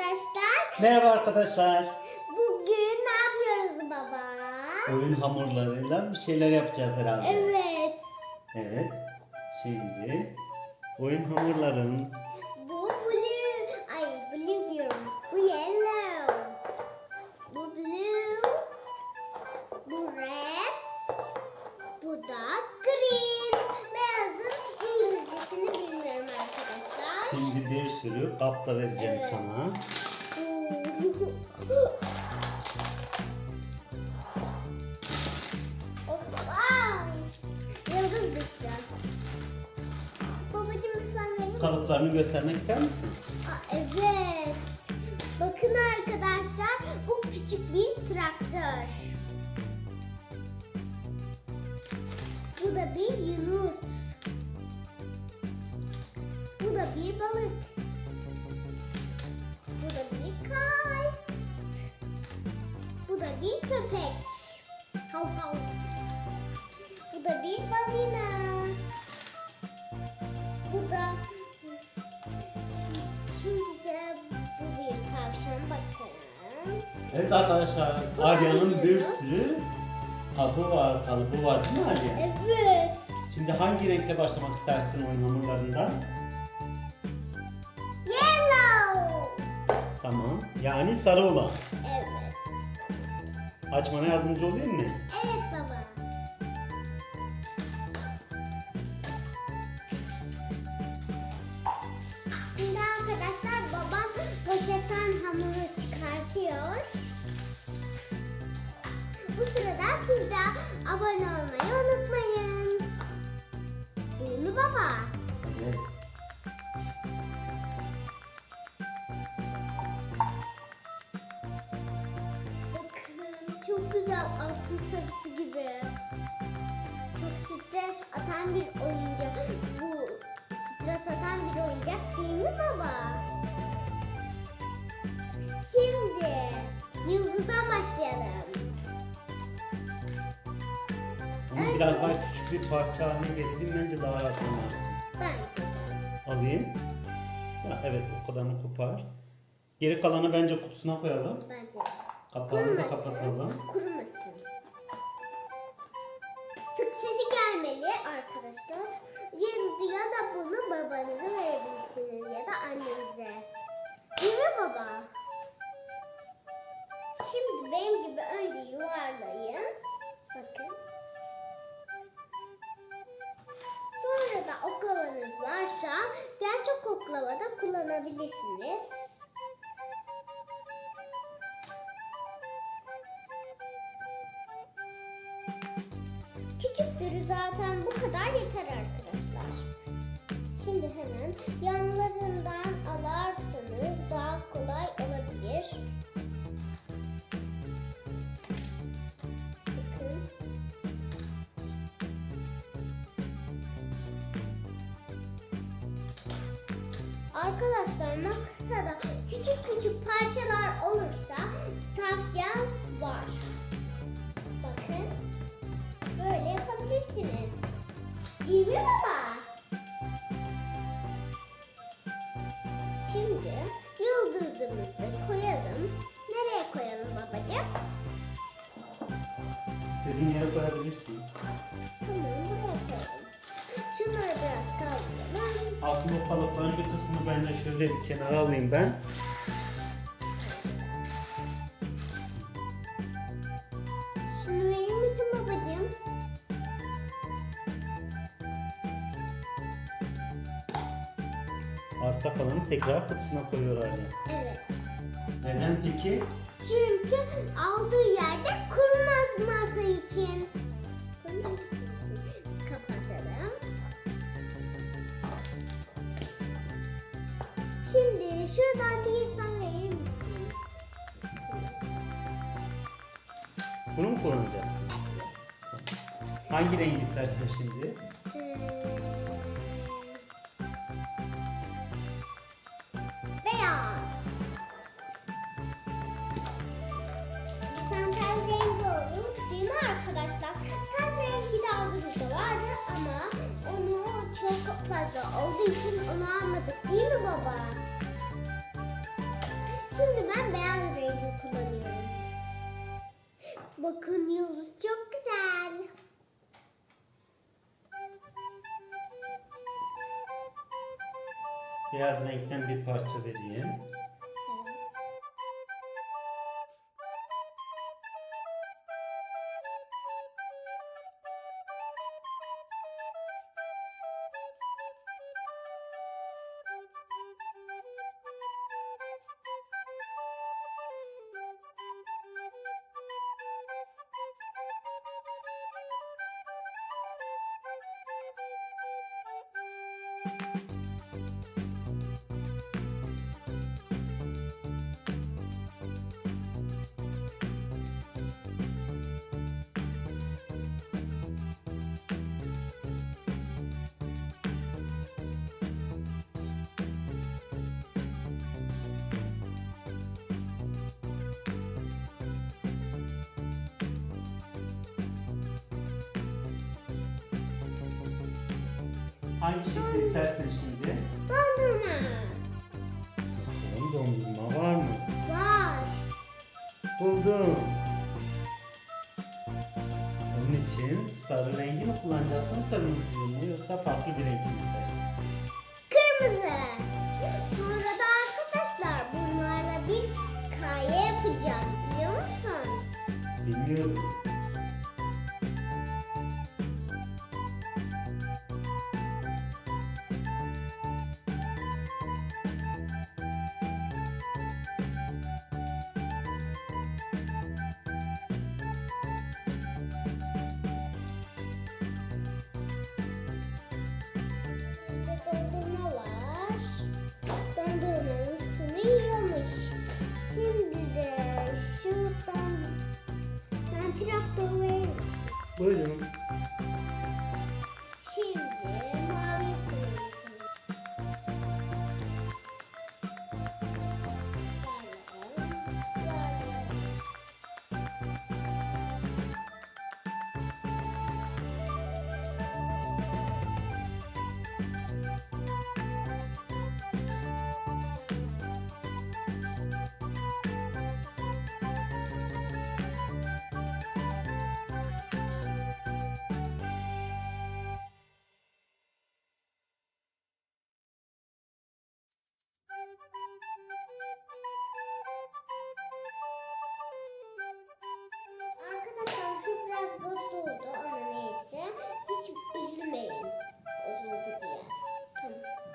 arkadaşlar. Merhaba arkadaşlar. Bugün ne yapıyoruz baba? Oyun hamurlarıyla bir şeyler yapacağız herhalde. Evet. Evet. Şimdi oyun hamurların şimdi bir sürü kap da vereceğim sana. Yıldız düştü. Babacığım lütfen verir misin? Kalıplarını göstermek ister misin? Aa, evet. Bakın arkadaşlar bu küçük bir traktör. Bu da bir yunus. Bu da bir kay. Bu da bir köpek. Hav hav. Bu da bir balina. Bu da Şimdi de bu bir tavşan bakın. Evet arkadaşlar. Arya'nın bir sürü kabı var, kalıbı var değil mi Arya? Evet. Şimdi hangi renkle başlamak istersin oyun Tamam. Yani sarı olan. Evet. Açmana yardımcı olayım mı? Evet baba. Şimdi arkadaşlar babam poşetten hamuru çıkartıyor. Bu sırada siz de abone olmayı unutmayın. Değil mi baba? Çok güzel altın sarısı gibi. Çok stres atan bir oyuncak. Bu stres atan bir oyuncak değil mi baba? Şimdi yıldızdan başlayalım. Onu biraz daha küçük bir parça haline getireyim bence daha rahat anlarsın. Ben Alayım. Ya, evet o kadarını kopar. Geri kalanı bence kutusuna koyalım. bence. Kapağını da kapatalım. Kurumasın. Tık sesi gelmeli arkadaşlar. Ya, ya da bunu babanıza verebilirsiniz ya da annenize. Değil mi baba? Şimdi benim gibi önce yuvarlayın. Bakın. Sonra da oklavanız varsa gerçek oklava da kullanabilirsiniz. Zaten bu kadar yeter arkadaşlar. Şimdi hemen yanlarından alarsanız daha kolay olabilir. Arkadaşlar maksada küçük küçük parçalar olursa tavsiyem var. İstediğin yere koyabilirsin. Tamam buraya koyalım. Şunları biraz kaldıralım. Aslında o kalıpların bir kısmını bence şöyle bir kenara alayım ben. Şunu verir misin babacığım? Arta kalanı tekrar kutusuna koyuyor Arya. Evet. Neden peki? Çünkü aldığı yerde için. Kurumazması için. Kapatalım. Şimdi şuradan bir insan verir misin? Bunu mu kullanacaksın? Hangi rengi istersen şimdi? Ee, çok fazla olduğu için onu almadık değil mi baba? Şimdi ben beyaz rengi kullanıyorum. Bakın yıldız çok güzel. Beyaz renkten bir parça vereyim. Hangi şekli istersin şimdi? Dondurma. Bakalım dondurma var mı? Var. Buldum. Onun için sarı rengi mi kullanacaksın, kırmızıyı mı yoksa farklı bir renk mi istersin? Kırmızı. Sonra da arkadaşlar bunlarla bir hikaye yapacağım. Biliyor musun? Bilmiyorum. Buyurun. Şimdi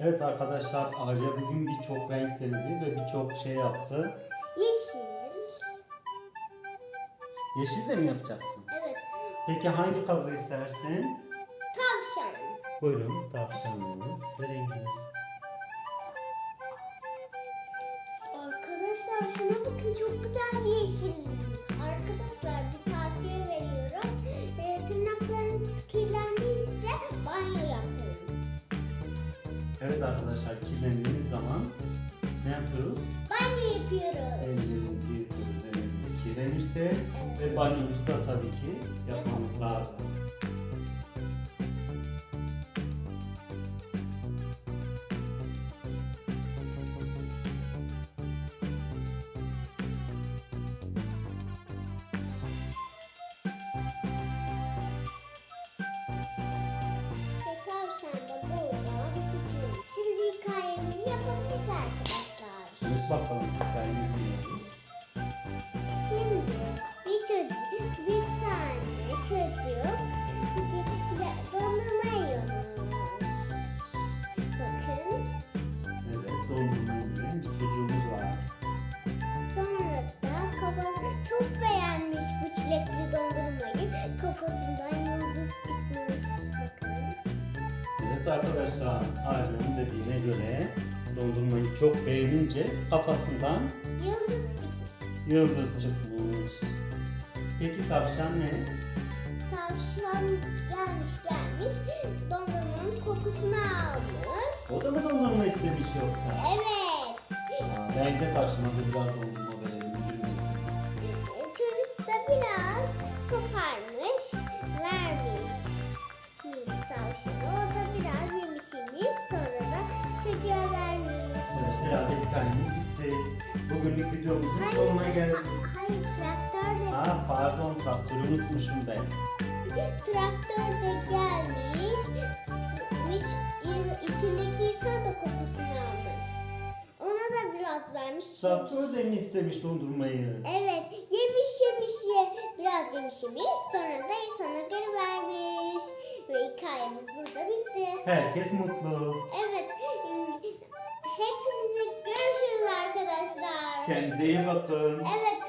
Evet arkadaşlar Arya bugün birçok renk denedi ve birçok şey yaptı. Yeşil. Yeşil de mi yapacaksın? Evet. Peki hangi kabı istersin? Tavşan. Buyurun tavşanınız ve renginiz. Arkadaşlar şuna bakın çok güzel bir yeşil. Evet arkadaşlar kirlendiğiniz zaman ne yapıyoruz? Banyo yapıyoruz. Ellerimizi yıkıyoruz. Ellerimiz kirlenirse ve banyomuzu da tabii ki yapmamız lazım. Bakalım hikayemizi dinliyoruz. Şimdi bir çocuk, bir tane çocuk dondurma yiyormuş. Bakın. Evet dondurma yiyen bir çocuğumuz var. Sonra da kafası çok beğenmiş bu çilekli dondurmayı. Kafasından yıldız çıkmış. Bakın. Evet arkadaşlar Arya'nın dediğine göre dondurmayı çok beğenince kafasından Yıldız çıkmış. yıldız çıkmış. Peki tavşan ne? Tavşan gelmiş gelmiş dondurmanın kokusunu almış. O da mı dondurma istemiş yoksa? Evet. Aa, bence tavşana da biraz dondurma verelim üzülmesin. Çocuk da biraz koparmış, vermiş. Yemiş tavşanı. O da biraz herhalde hikayemiz bitti. Bugünlük videomuzun Hayır. sonuna geldik. Hayır traktör de Ha pardon traktörü unutmuşum ben. traktör de gelmiş. İçindeki insan da kokusunu almış. Ona da biraz vermiş. Traktör de mi istemiş dondurmayı? Evet yemiş yemiş ye biraz yemiş yemiş sonra da insana geri vermiş. Ve hikayemiz burada bitti. Herkes mutlu. Evet arkadaşlar. Kendinize iyi bakın. Evet